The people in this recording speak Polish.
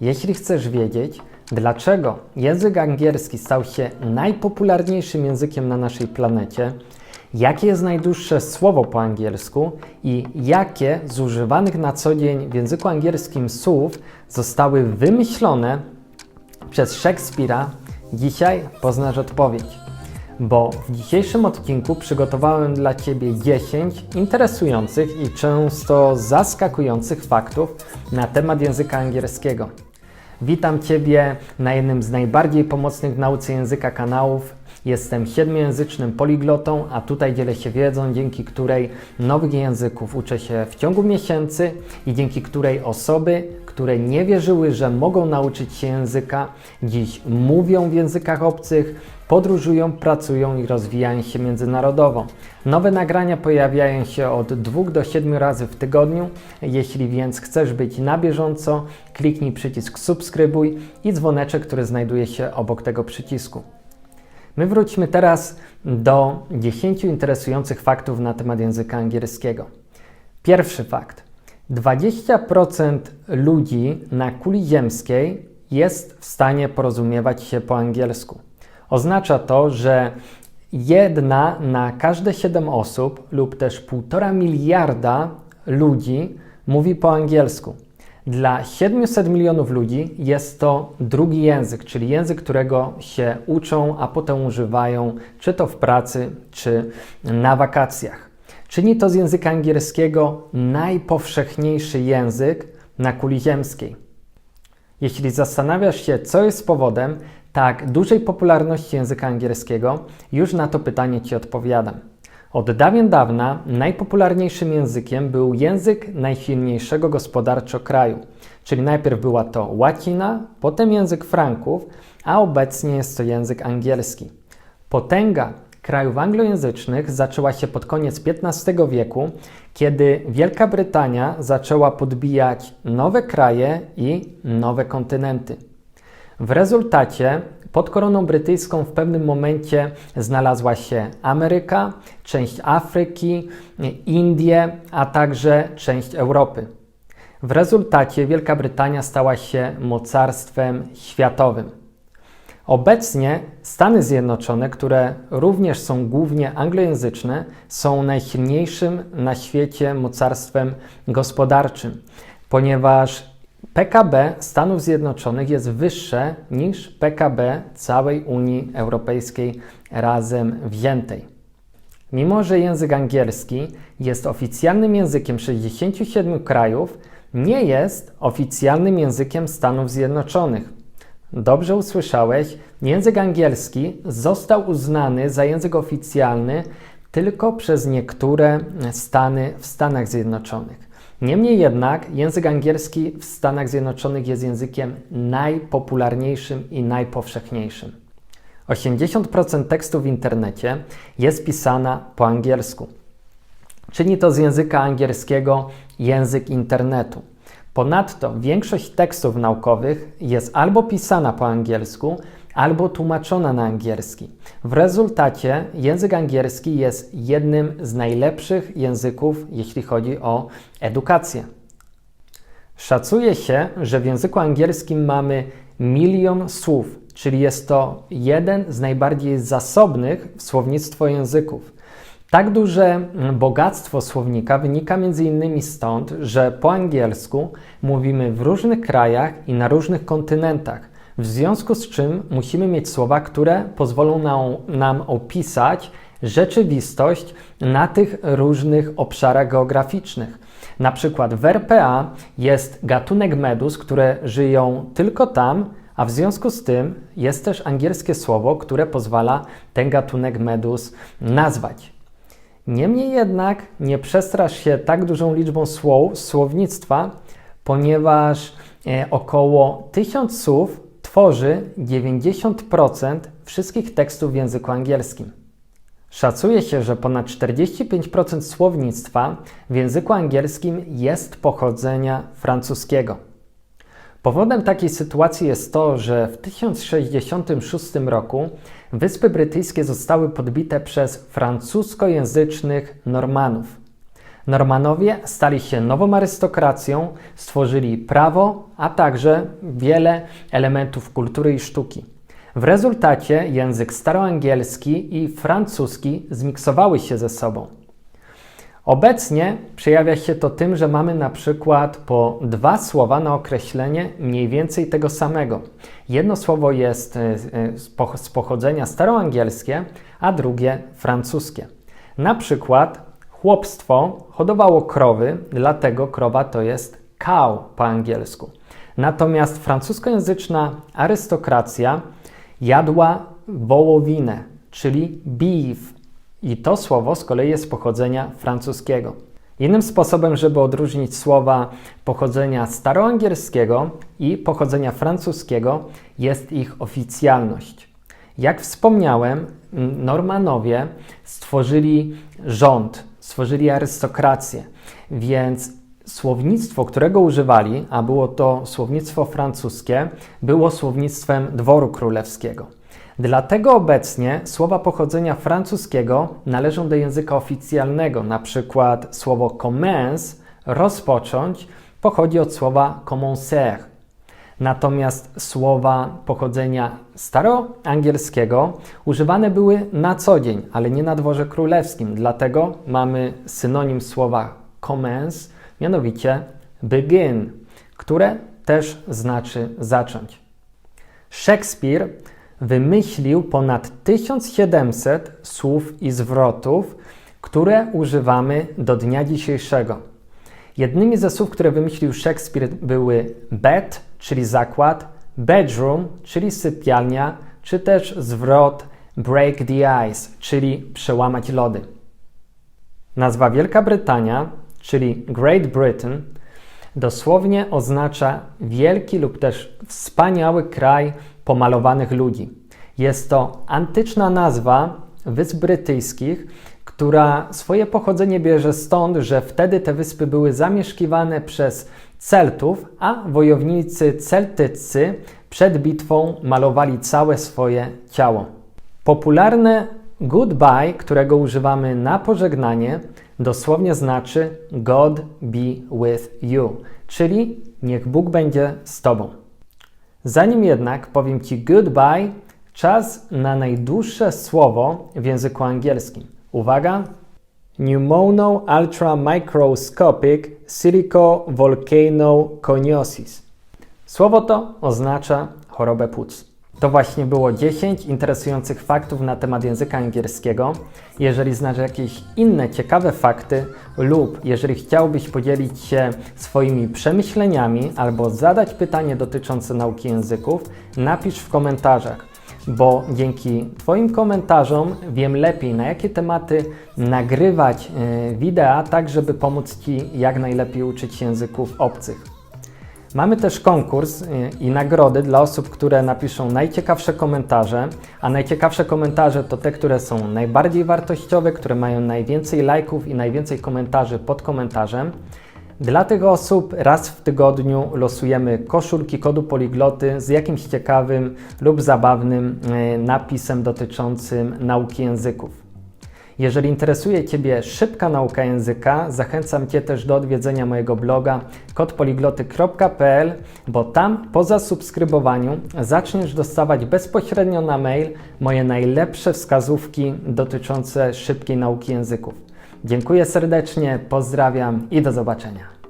Jeśli chcesz wiedzieć, dlaczego język angielski stał się najpopularniejszym językiem na naszej planecie, jakie jest najdłuższe słowo po angielsku i jakie z używanych na co dzień w języku angielskim słów zostały wymyślone przez Szekspira, dzisiaj poznasz odpowiedź. Bo w dzisiejszym odcinku przygotowałem dla Ciebie 10 interesujących i często zaskakujących faktów na temat języka angielskiego. Witam Ciebie na jednym z najbardziej pomocnych w nauce języka kanałów. Jestem siedmiojęzycznym poliglotą, a tutaj dzielę się wiedzą, dzięki której nowych języków uczę się w ciągu miesięcy i dzięki której osoby, które nie wierzyły, że mogą nauczyć się języka, dziś mówią w językach obcych, podróżują, pracują i rozwijają się międzynarodowo. Nowe nagrania pojawiają się od 2 do 7 razy w tygodniu. Jeśli więc chcesz być na bieżąco, kliknij przycisk subskrybuj i dzwoneczek, który znajduje się obok tego przycisku. My wróćmy teraz do 10 interesujących faktów na temat języka angielskiego. Pierwszy fakt. 20% ludzi na kuli ziemskiej jest w stanie porozumiewać się po angielsku. Oznacza to, że jedna na każde 7 osób lub też 1,5 miliarda ludzi mówi po angielsku. Dla 700 milionów ludzi jest to drugi język, czyli język, którego się uczą, a potem używają, czy to w pracy, czy na wakacjach. Czyni to z języka angielskiego najpowszechniejszy język na kuli ziemskiej. Jeśli zastanawiasz się, co jest powodem tak dużej popularności języka angielskiego, już na to pytanie Ci odpowiadam. Od dawien dawna najpopularniejszym językiem był język najsilniejszego gospodarczo kraju, czyli najpierw była to łacina, potem język Franków, a obecnie jest to język angielski. Potęga krajów anglojęzycznych zaczęła się pod koniec XV wieku, kiedy Wielka Brytania zaczęła podbijać nowe kraje i nowe kontynenty. W rezultacie pod koroną brytyjską w pewnym momencie znalazła się Ameryka, część Afryki, Indie, a także część Europy. W rezultacie Wielka Brytania stała się mocarstwem światowym. Obecnie Stany Zjednoczone, które również są głównie anglojęzyczne, są najsilniejszym na świecie mocarstwem gospodarczym, ponieważ PKB Stanów Zjednoczonych jest wyższe niż PKB całej Unii Europejskiej razem wziętej. Mimo, że język angielski jest oficjalnym językiem 67 krajów, nie jest oficjalnym językiem Stanów Zjednoczonych. Dobrze usłyszałeś, język angielski został uznany za język oficjalny tylko przez niektóre stany w Stanach Zjednoczonych. Niemniej jednak język angielski w Stanach Zjednoczonych jest językiem najpopularniejszym i najpowszechniejszym. 80% tekstu w internecie jest pisana po angielsku. Czyni to z języka angielskiego język internetu. Ponadto większość tekstów naukowych jest albo pisana po angielsku, albo tłumaczona na angielski. W rezultacie język angielski jest jednym z najlepszych języków, jeśli chodzi o edukację. Szacuje się, że w języku angielskim mamy milion słów, czyli jest to jeden z najbardziej zasobnych w słownictwo języków. Tak duże bogactwo słownika wynika m.in. stąd, że po angielsku mówimy w różnych krajach i na różnych kontynentach, w związku z czym musimy mieć słowa, które pozwolą nam, nam opisać rzeczywistość na tych różnych obszarach geograficznych. Na przykład w RPA jest gatunek medus, które żyją tylko tam, a w związku z tym jest też angielskie słowo, które pozwala ten gatunek medus nazwać. Niemniej jednak nie przestrasz się tak dużą liczbą słów, słownictwa, ponieważ e, około 1000 słów tworzy 90% wszystkich tekstów w języku angielskim. Szacuje się, że ponad 45% słownictwa w języku angielskim jest pochodzenia francuskiego. Powodem takiej sytuacji jest to, że w 1066 roku Wyspy Brytyjskie zostały podbite przez francuskojęzycznych Normanów. Normanowie stali się nową arystokracją, stworzyli prawo, a także wiele elementów kultury i sztuki. W rezultacie język staroangielski i francuski zmiksowały się ze sobą. Obecnie przejawia się to tym, że mamy na przykład po dwa słowa na określenie mniej więcej tego samego. Jedno słowo jest e, z pochodzenia staroangielskie, a drugie francuskie. Na przykład chłopstwo hodowało krowy, dlatego krowa to jest cow po angielsku. Natomiast francuskojęzyczna arystokracja jadła wołowinę, czyli beef, i to słowo z kolei jest pochodzenia francuskiego. Innym sposobem, żeby odróżnić słowa pochodzenia staroangielskiego i pochodzenia francuskiego, jest ich oficjalność. Jak wspomniałem, Normanowie stworzyli rząd, stworzyli arystokrację, więc słownictwo, którego używali, a było to słownictwo francuskie, było słownictwem dworu królewskiego. Dlatego obecnie słowa pochodzenia francuskiego należą do języka oficjalnego. Na przykład słowo commence, rozpocząć, pochodzi od słowa commencer. Natomiast słowa pochodzenia staroangielskiego używane były na co dzień, ale nie na dworze królewskim. Dlatego mamy synonim słowa commence, mianowicie begin, które też znaczy zacząć. Szekspir wymyślił ponad 1700 słów i zwrotów, które używamy do dnia dzisiejszego. Jednymi ze słów, które wymyślił Szekspir, były bed, czyli zakład, bedroom, czyli sypialnia, czy też zwrot break the ice, czyli przełamać lody. Nazwa Wielka Brytania, czyli Great Britain, dosłownie oznacza wielki lub też wspaniały kraj pomalowanych ludzi. Jest to antyczna nazwa Wysp Brytyjskich, która swoje pochodzenie bierze stąd, że wtedy te wyspy były zamieszkiwane przez Celtów, a wojownicy celtyccy przed bitwą malowali całe swoje ciało. Popularne goodbye, którego używamy na pożegnanie, dosłownie znaczy God be with you, czyli niech Bóg będzie z Tobą. Zanim jednak powiem Ci goodbye, czas na najdłuższe słowo w języku angielskim. Uwaga! Pneumono ultramicroscopic silicovolcanoconiosis. Słowo to oznacza chorobę płuc. To właśnie było 10 interesujących faktów na temat języka angielskiego. Jeżeli znasz jakieś inne ciekawe fakty lub jeżeli chciałbyś podzielić się swoimi przemyśleniami albo zadać pytanie dotyczące nauki języków, napisz w komentarzach, bo dzięki Twoim komentarzom wiem lepiej na jakie tematy nagrywać e, wideo, tak żeby pomóc Ci jak najlepiej uczyć języków obcych. Mamy też konkurs y, i nagrody dla osób, które napiszą najciekawsze komentarze, a najciekawsze komentarze to te, które są najbardziej wartościowe, które mają najwięcej lajków i najwięcej komentarzy pod komentarzem. Dla tych osób raz w tygodniu losujemy koszulki kodu poligloty z jakimś ciekawym lub zabawnym y, napisem dotyczącym nauki języków. Jeżeli interesuje Ciebie szybka nauka języka, zachęcam Cię też do odwiedzenia mojego bloga kodpoligloty.pl, bo tam po zasubskrybowaniu zaczniesz dostawać bezpośrednio na mail moje najlepsze wskazówki dotyczące szybkiej nauki języków. Dziękuję serdecznie, pozdrawiam i do zobaczenia.